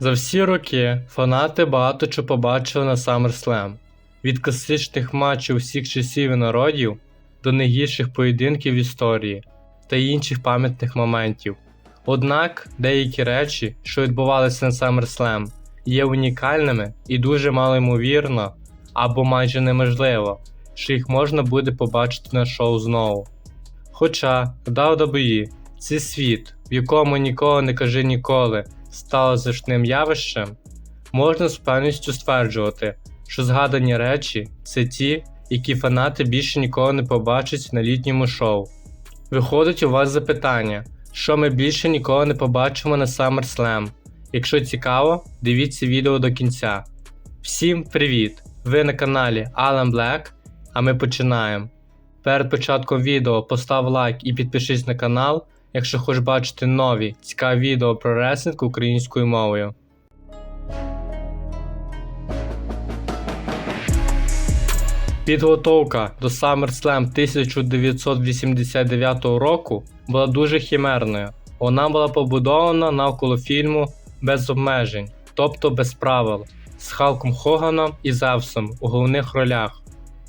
За всі роки фанати багато чого побачили на SummerSlam. Від класичних матчів усіх часів і народів до найгірших поєдинків в історії та інших пам'ятних моментів. Однак деякі речі, що відбувалися на SummerSlam, є унікальними і дуже малоймовірно або майже неможливо, що їх можна буде побачити на шоу знову. Хоча WWE – це світ, в якому ніколи не кажи ніколи стало значним явищем, можна з певністю стверджувати, що згадані речі це ті, які фанати більше ніколи не побачать на літньому шоу. Виходить у вас запитання, що ми більше ніколи не побачимо на SummerSlam. Якщо цікаво, дивіться відео до кінця. Всім привіт! Ви на каналі Alan Black, а ми починаємо. Перед початком відео постав лайк і підпишись на канал, якщо хочеш бачити нові цікаві відео про рестлинг українською мовою. Підготовка до SummerSlam 1989 року була дуже хімерною. Вона була побудована навколо фільму без обмежень, тобто без правил, з Халком Хоганом і Зевсом у головних ролях.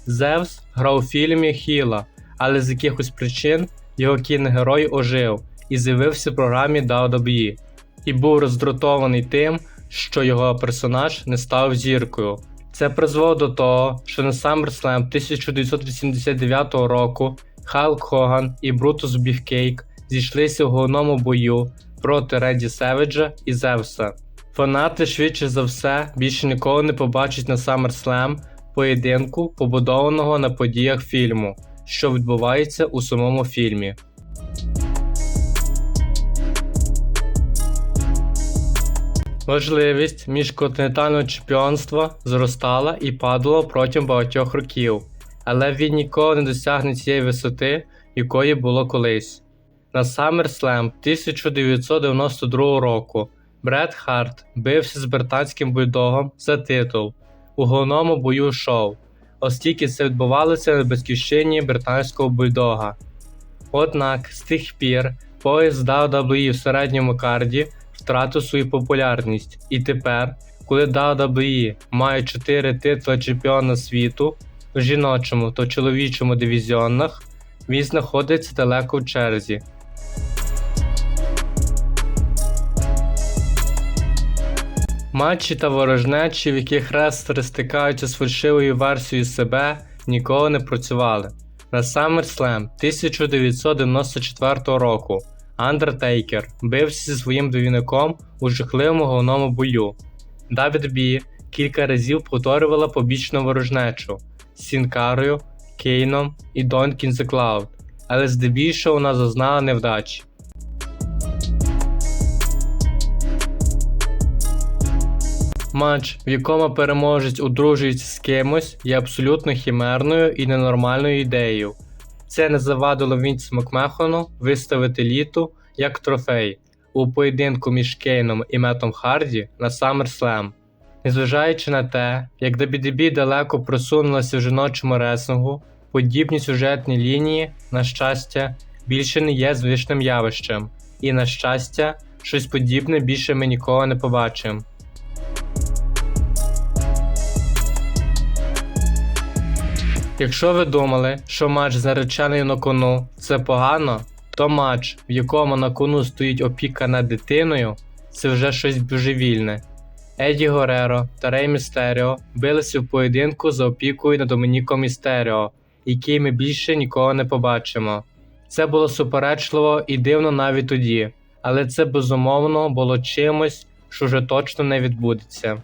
Зевс грав у фільмі Хіла, але з якихось причин його кіногерой ожив і з'явився в програмі WWE, і був роздратований тим, що його персонаж не став зіркою. Це призвело до того, що на SummerSlam 1989 року Халк Хоган і Брутус Біфкейк зійшлися в головному бою проти Реді Севеджа і Зевса. Фанати швидше за все більше ніколи не побачать на SummerSlam поєдинку, побудованого на подіях фільму, що відбувається у самому фільмі. Важливість міжконтинентального чемпіонства зростала і падала протягом багатьох років, але він ніколи не досягне цієї висоти, якої було колись. На SummerSlam 1992 року Бред Харт бився з британським бульдогом за титул у головному бою шоу, оскільки це відбувалося на батьківщині британського бульдога. Однак з тих пір пояс WWE в середньому карді втратив свою популярність, і тепер, коли WWE має 4 титули чемпіона світу в жіночому та чоловічому дивізіонах, він знаходиться далеко в черзі. Матчі та ворожнечі, в яких рестлери стикаються з фальшивою версією себе, ніколи не працювали. На SummerSlam 1994 року Undertaker бився зі своїм двійником у жахливому головному бою. WB кілька разів повторювала побічну ворожнечу з Сінкарою, Кейном і Донкін The але здебільшого вона зазнала невдачі. Матч, в якому переможець одружується з кимось, є абсолютно хімерною і ненормальною ідеєю. Це не завадило Вінсу Макмехону виставити літу як трофей у поєдинку між Кейном і Метом Харді на SummerSlam. Незважаючи на те, як WWE далеко просунулася в жіночому реслингу, подібні сюжетні лінії, на щастя, більше не є звичним явищем, і, на щастя, щось подібне більше ми ніколи не побачимо. Якщо ви думали, що матч з на кону це погано, то матч, в якому на кону стоїть опіка над дитиною, це вже щось божевільне. Еді Гореро та Рей Містеріо билися в поєдинку за опікою над Домініком Містеріо, який ми більше ніколи не побачимо. Це було суперечливо і дивно навіть тоді, але це безумовно було чимось, що вже точно не відбудеться.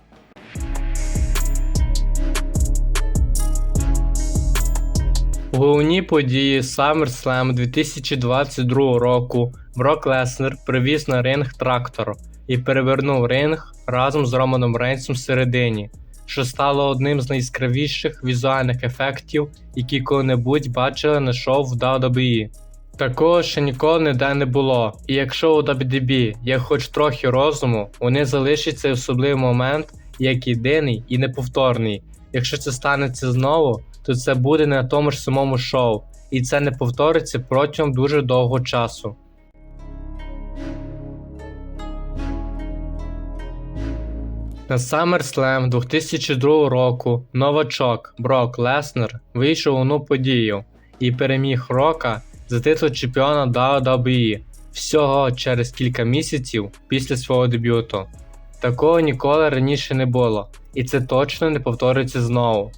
У головній події SummerSlam 2022 року Брок Леснер привіз на ринг трактор і перевернув ринг разом з Романом Рейнсом всередині, що стало одним з найяскравіших візуальних ефектів, які коли-небудь бачили на шоу в WWE. Такого ще ніколи ніде не було, і якщо у WWE є хоч трохи розуму, вони залишать цей особливий момент як єдиний і неповторний. Якщо це станеться знову, то це буде не на тому ж самому шоу, і це не повториться протягом дуже довгого часу. На SummerSlam 2002 року новачок Брок Леснер вийшов у одну подію і переміг Рока за титул чемпіона WWE всього через кілька місяців після свого дебюту. Такого ніколи раніше не було, і це точно не повториться знову.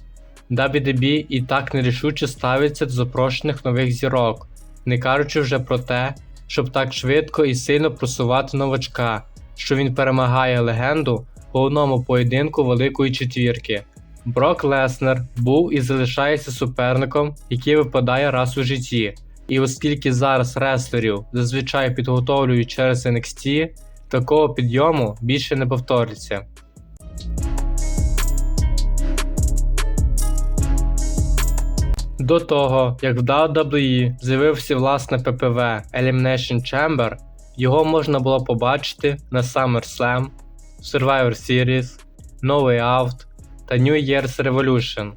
WWE і так нерішуче ставиться до запрошених нових зірок, не кажучи вже про те, щоб так швидко і сильно просувати новачка, що він перемагає легенду по одному поєдинку Великої четвірки. Брок Леснер був і залишається суперником, який випадає раз у житті. І оскільки зараз реслерів зазвичай підготовлюють через NXT, такого підйому більше не повториться. До того, як в WWE з'явився власне ППВ Elimination Chamber, його можна було побачити на SummerSlam, Survivor Series, No Way Out та New Year's Revolution.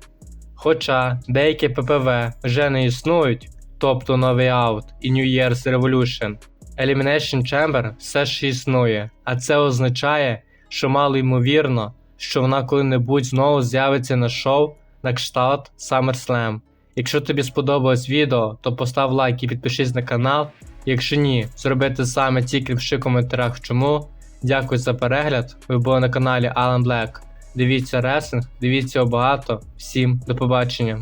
Хоча деякі ППВ вже не існують, тобто No Way Out і New Year's Revolution, Elimination Chamber все ще існує, а це означає, що мало ймовірно, що вона коли-небудь знову з'явиться на шоу на кшталт SummerSlam. Якщо тобі сподобалось відео, то постав лайк і підпишись на канал. Якщо ні, зробити саме тільки пиши в коментарях чому. Дякую за перегляд. Ви були на каналі Alan Black. Дивіться ресинг, дивіться його багато. Всім до побачення.